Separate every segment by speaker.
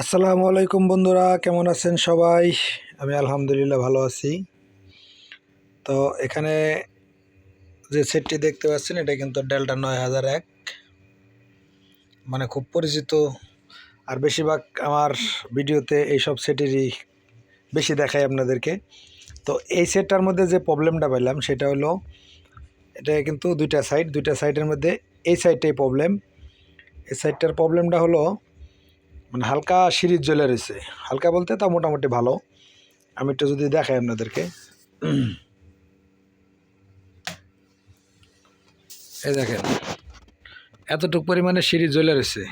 Speaker 1: আসসালামু আলাইকুম বন্ধুরা, কেমন আছেন সবাই? আমি আলহামদুলিল্লাহ ভালো আছি। তো এখানে যে সেটটি দেখতে পাচ্ছেন, এটা কিন্তু ডেল্টা নয় হাজার এক। মানে খুব পরিচিত। আর বেশিরভাগ আমার ভিডিওতে এইসব সেটেরই বেশি দেখাই আপনাদেরকে। তো এই সেটটার মধ্যে যে প্রবলেমটা পেলাম সেটা হলো, এটা কিন্তু দুইটা সাইড দুইটা সাইডের মধ্যে এই সাইডটাই প্রবলেম এই সাইডটার প্রবলেমটা হলো মানে হালকা সিরিজ জ্বলে রয়েছে। হালকা বলতে তা মোটামুটি ভালো। আমি একটু যদি দেখাই আপনাদেরকে। এই দেখেন, এতটুক পরিমাণে সিরিজ জ্বলে রয়েছে।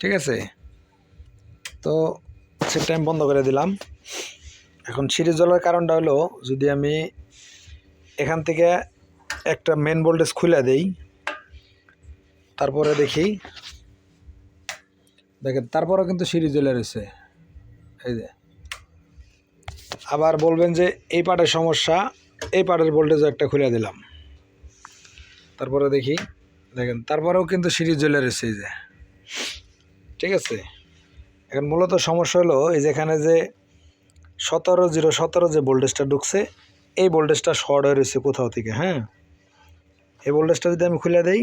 Speaker 1: ঠিক আছে? তো সেটা আমি বন্ধ করে দিলাম। এখন সিঁড়ি জ্বলার কারণটা হলো, যদি আমি এখান থেকে একটা মেন ভোল্টেজ খুলে দেই, তারপরে দেখি দেখেন, তারপরেও কিন্তু সিঁড়ি জ্বলে রয়েছে। এই যে। আবার বলবেন যে, এই পাটের সমস্যা, এই পাটের ভোল্টেজও একটা খুলে দিলাম। তারপরে দেখি, দেখেন, তারপরেও কিন্তু সিঁড়ি জ্বলে রয়েছে, এই যে। ঠিক আছে? এখন মূলত সমস্যা হলো, এই যেখানে যে সতেরো জিরো সতেরো যে ভোল্টেজটা ঢুকছে, এই ভোল্টেজটা শর্ট হয়ে রয়েছে কোথাও থেকে হ্যাঁ? এই ভোল্টেজটা যদি আমি খুলে দেই,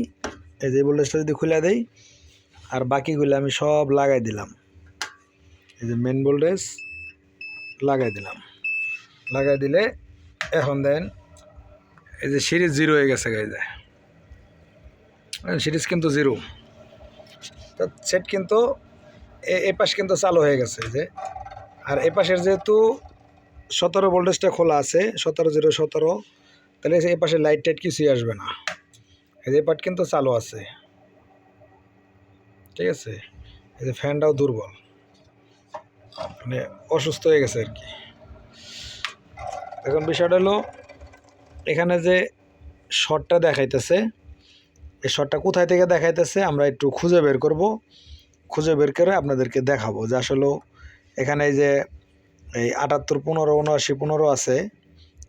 Speaker 1: এই যে ভোল্টেজটা যদি খুলে দেই আর বাকিগুলো আমি সব লাগাই দিলাম। এই যে মেন ভোল্টেজ লাগাই দিলাম। লাগাই দিলে এখন দেন, এই যে সিরিজ জিরো হয়ে গেছে গাই যায় সিরিজ কিন্তু জিরো তো সেট কিন্তু এ- এ পাশ কিন্তু চালু হয়ে গেছে যে। আর এ পাশের যেহেতু সতেরো ভোল্টেজটা খোলা আছে, সতেরো জিরো সতেরো, তাহলে এ পাশে লাইট টাইট কিছুই আসবে না। এই যে পার্ট কিন্তু চালু আছে। ঠিক আছে? এই যে ফ্যানটাও দুর্বল। মানে অসুস্থ হয়ে গেছে আর কি। এখন বিষয়টা হলো, এখানে যে শর্টটা দেখাইতেছে, এই শর্টটা কোথায় থেকে দেখাইতেছে আমরা একটু খুঁজে বের করব। খুঁজে বের করে আপনাদেরকে দেখাবো যে আসলে এখানে যে এই আটাত্তর পনেরো, উনআশি পনেরো আছে,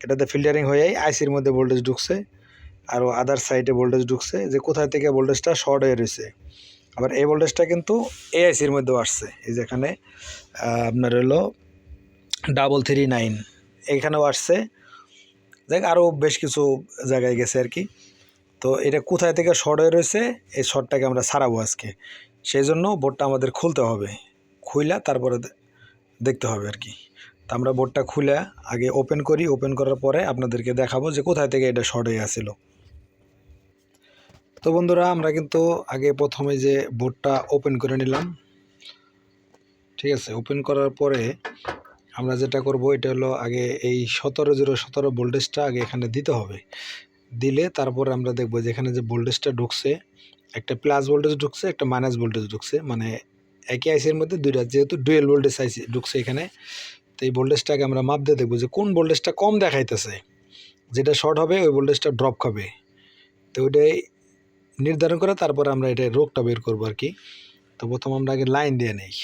Speaker 1: এটাতে ফিল্টারিং হয়েই আইসির মধ্যে ভোল্টেজ ঢুকছে, আরও আদার সাইডে ভোল্টেজ ঢুকছে, যে কোথায় থেকে ভোল্টেজটা শর্ট হয়ে রয়েছে। আবার এই ভোল্টেজটা কিন্তু এআইসির মধ্যেও আসছে। এই যেখানে আপনার হলো ডাবল থ্রি নাইন এখানেও আসছে। দেখ আরও বেশ কিছু জায়গায় গেছে আর কি। তো এটা কোথায় থেকে শর্ট হয়ে রয়েছে, এই শর্টটাকে আমরা সারাবো আজকে। সেই জন্য বোর্ডটা আমাদের খুলতে হবে। খুইলা তারপরে দেখতে হবে আর কি। তো আমরা বোর্ডটা খুলে আগে ওপেন করি। ওপেন করার পরে আপনাদেরকে দেখাবো যে কোথায় থেকে এটা শর্ট হয়ে আসিল। তো বন্ধুরা, আমরা কিন্তু আগে প্রথমে যে বোর্ডটা ওপেন করে নিলাম, ঠিক আছে? ওপেন করার পরে আমরা যেটা করব, এটা হলো আগে এই সতেরো জিরো সতেরো ভোল্টেজটা আগে এখানে দিতে হবে। দিলে তারপরে আমরা দেখব যে এখানে যে ভোল্টেজটা ঢুকছে, একটা প্লাস ভোল্টেজ ঢুকছে, একটা মাইনাস ভোল্টেজ ঢুকছে। মানে একই আইসির মধ্যে দুইটা, যেহেতু ডুয়েল ভোল্টেজ আইসি ঢুকছে এখানে, তো এই ভোল্টেজটাকে আমরা মাপ দিয়ে দেখব যে কোন ভোল্টেজটা কম দেখাইতেছে। যেটা শর্ট হবে, ওই ভোল্টেজটা ড্রপ খাবে তো ওইটাই নির্ধারণ করে তারপরে আমরা এটা রোগটা বের করব আর কি। তো প্রথম আমরা আগে লাইন দিয়ে নেই।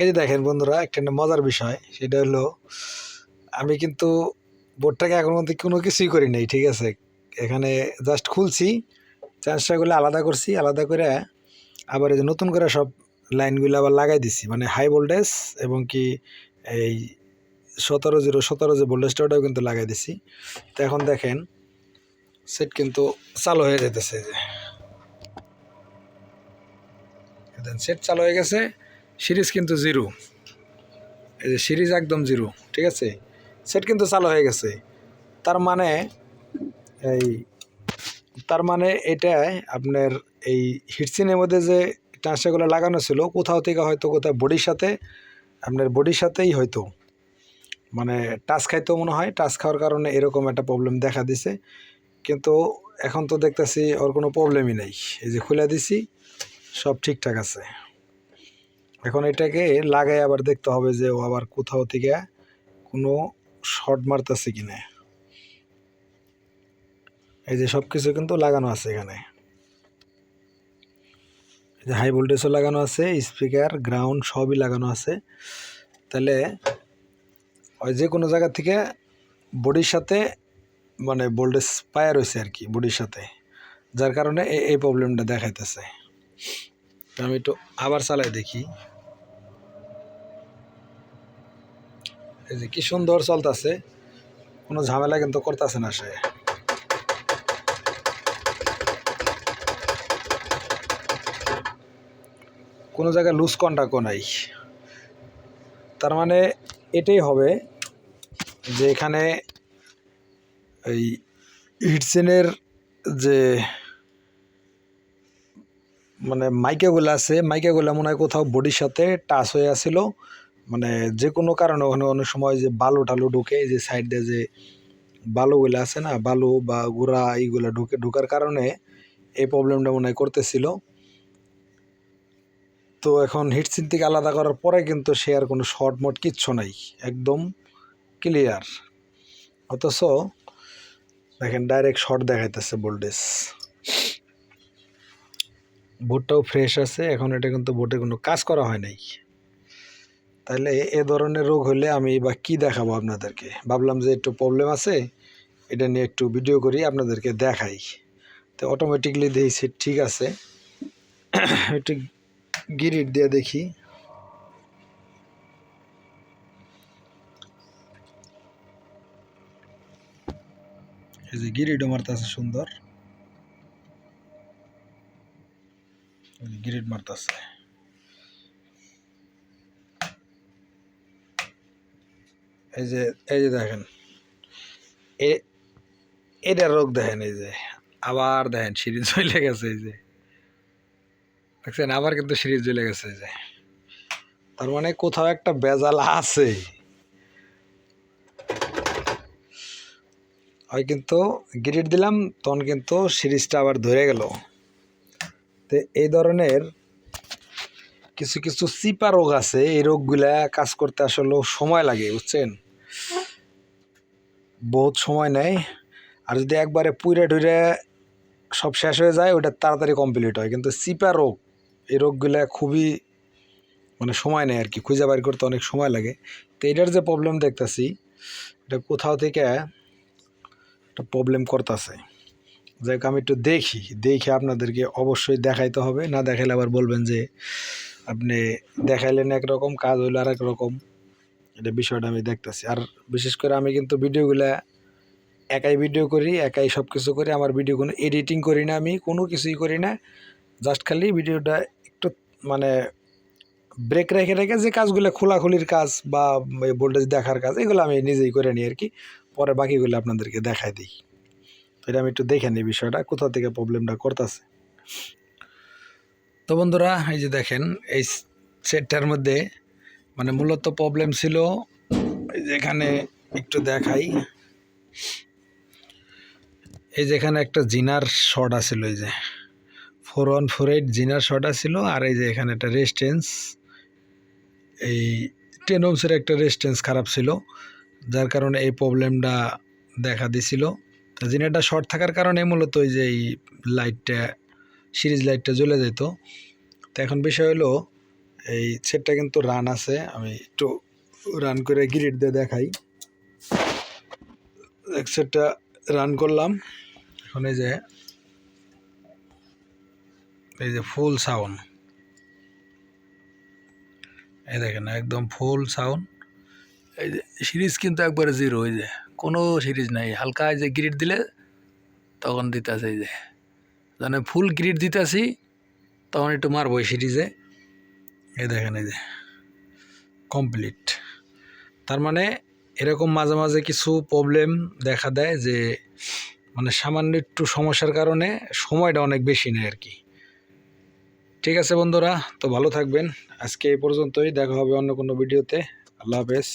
Speaker 1: এই যে দেখেন বন্ধুরা, একটা মজার বিষয়, সেটা হলো আমি কিন্তু বোর্ডটাকে এখন মধ্যে কোনো কিছুই করি নাই, ঠিক আছে? এখানে জাস্ট খুলছি চার্জটাগুলো আলাদা করছি, আলাদা করে আবার এই যে নতুন করে সব লাইনগুলো আবার লাগাই দিছি। মানে হাই ভোল্টেজ এবং কি এই সতেরো জিরো সতেরো যে ভোল্টেজটা ওটাও কিন্তু লাগাই দিছি। তো এখন দেখেন সেট কিন্তু চালু হয়ে যেতেছে যে। সেট চালু হয়ে গেছে, সিরিজ কিন্তু জিরো। এই যে সিরিজ একদম জিরো, ঠিক আছে? সেট কিন্তু চালু হয়ে গেছে। তার মানে এই, তার মানে এটা আপনার এই হিটসিনের মধ্যে যে ট্রান্সটারগুলো লাগানো ছিল, কোথাও থেকে হয়তো কোথাও বডির সাথে, আপনার বডির সাথেই হয়তো। মানে টাচ খাইতো মনে হয়, টাচ খাওয়ার কারণে এরকম একটা প্রবলেম দেখা দিছে। কিন্তু এখন তো দেখতেছি ওর কোনো প্রবলেমই নেই। এই যে খুলে দিছি, সব ঠিকঠাক আছে। এখন এটাকে লাগাই আবার দেখতে হবে যে ও আবার কোথাও থেকে কোনো শর্ট মারতেছে কিনা। এই যে সব কিছু কিন্তু লাগানো আছে এখানে। যে হাই ভোল্টেজও লাগানো আছে স্পিকার গ্রাউন্ড সবই লাগানো আছে। তাহলে ওই যে কোনো জায়গা থেকে বডির সাথে মানে ভোল্টেজ পায়া রয়েছে আর কি বডির সাথে, যার কারণে এই- প্রবলেমটা দেখাইতেছে। আমি একটু আবার চালাই দেখি। এই যে কি সুন্দর চলতেছে, কোনো ঝামেলা কিন্তু করতেছে না সে। কোনো জায়গায় লুজ কন্টাক্টও নাই। তার মানে এটাই হবে যে এখানে এই হিটসেনের যে মানে মাইকাগুলো আছে, মাইকাগুলো মনে হয় কোথাও বডির সাথে টাচ হয়ে আসছিল মানে যে কোনো কারণে ওখানে অনেক সময় যে বালু টালু ঢুকে যে সাইড যে বালুগুলো আছে না, বালু বা গুড়া এইগুলো ঢুকে, ঢুকার কারণে এই প্রবলেমটা মনে হয় করতেছিল। তো এখন হিটসিন থেকে আলাদা করার পরে কিন্তু সে আর কোনো শর্ট মোট কিচ্ছু নাই, একদম ক্লিয়ার অথচ দেখেন ডাইরেক্ট শর্ট দেখাইতেছে ভোল্টেজ বোর্ডটাও ফ্রেশ আছে, এখন এটা কিন্তু বোর্ডে কোনো কাজ করা হয় নাই। তাহলে এ ধরনের রোগ হলে আমি বা কি দেখাবো আপনাদেরকে? ভাবলাম যে একটু প্রবলেম আছে, এটা নিয়ে একটু ভিডিও করি, আপনাদেরকে দেখাই। তো অটোমেটিকলি দিয়েছি ঠিক আছে। একটু গিরিট দিয়ে দেখি। এই যে গিরিটও মারতেছে সুন্দর। গিরিট মারতেছে এই যে এই যে দেখেন এটা রোগ দেখেন, এই যে, আবার দেখেন সিরিজ চলে গেছে, এই যে। দেখছেন? আবার কিন্তু সিরিজ চলে গেছে, এই যে। তার মানে কোথাও একটা বেজাল আছে। হয় কিন্তু গ্রিড দিলাম, তখন কিন্তু সিরিজটা আবার ধরে গেল। তো এই ধরনের কিছু কিছু চিপা রোগ আছে, এই রোগগুলা কাজ করতে আসলে সময় লাগে, বুঝছেন? বহুত সময় নেয়। আর যদি একবারে পুইরে টুইরে সব শেষ হয়ে যায়, ওটা তাড়াতাড়ি কমপ্লিট হয়। কিন্তু চিপা রোগ, এই রোগগুলা খুবই মানে সময় নেয় আর কি, খুঁজে বাইর করতে অনেক সময় লাগে। তো এটার যে প্রবলেম দেখতেছি, এটা কোথাও থেকে একটা প্রবলেম করতেছে। যাই আমি একটু দেখি, দেখে আপনাদেরকে অবশ্যই দেখাইতে হবে। না দেখাইলে আবার বলবেন যে আপনি দেখাইলেন একরকম, কাজ হইল আর রকম। এটা বিষয়টা আমি দেখতেছি। আর বিশেষ করে আমি কিন্তু ভিডিওগুলা একাই ভিডিও করি, একাই সব কিছু করি। আমার ভিডিও কোনো এডিটিং করি না আমি, কোনো কিছুই করি না। জাস্ট খালি ভিডিওটা একটু মানে ব্রেক রেখে রেখে যে কাজগুলো খোলাখুলির কাজ বা ভোল্টেজ দেখার কাজ, এগুলো আমি নিজেই করে নিই আর কি। পরে বাকিগুলো আপনাদেরকে দেখাই দিই। তো এটা আমি একটু দেখে নিই বিষয়টা, কোথা থেকে প্রবলেমটা করতেছে। তো বন্ধুরা, এই যে দেখেন, এই সেটটার মধ্যে মানে মূলত প্রবলেম ছিল, এই যে এখানে একটু দেখাই। এই যে এখানে একটা জিনার শট আছিল, এই যে four one four eight zener short আছিল, আর এই যে এখানে একটা রেস্টেন্স এই টেন ওমসের একটা রেস্টেন্স খারাপ ছিল। যার কারণে এই প্রবলেমটা দেখা দিছিল। তো জিনারটা শর্ট থাকার কারণে মূলত ওই যে এই লাইটটা সিরিজ লাইটটা জ্বলে যেত। তো এখন বিষয় হলো, এই সেটটা কিন্তু রান আছে। আমি একটু রান করে গ্রিড দিয়ে দেখাই। এক সেটটা রান করলাম। এখন এই যে এই যে ফুল সাউন্ড এই দেখেন, একদম ফুল সাউন্ড এই যে সিরিজ কিন্তু একবারে জিরো হয়ে যায় কোনো সিরিজ নাই। হালকা যে গ্রিড দিলে তখন দিতেছে এই যে। মানে ফুল গ্রিড দিতেছি, তখন একটু মারবো সিরিজে। এই দেখেন এই যে কমপ্লিট তার মানে এরকম মাঝে মাঝে কিছু প্রবলেম দেখা দেয় যে মানে সামান্য একটু সমস্যার কারণে সময়টা অনেক বেশি নেয় আর কি ঠিক আছে বন্ধুরা, তো ভালো থাকবেন। আজকে এই পর্যন্তই, দেখা হবে অন্য কোনো ভিডিওতে আল্লাহ হাফেজ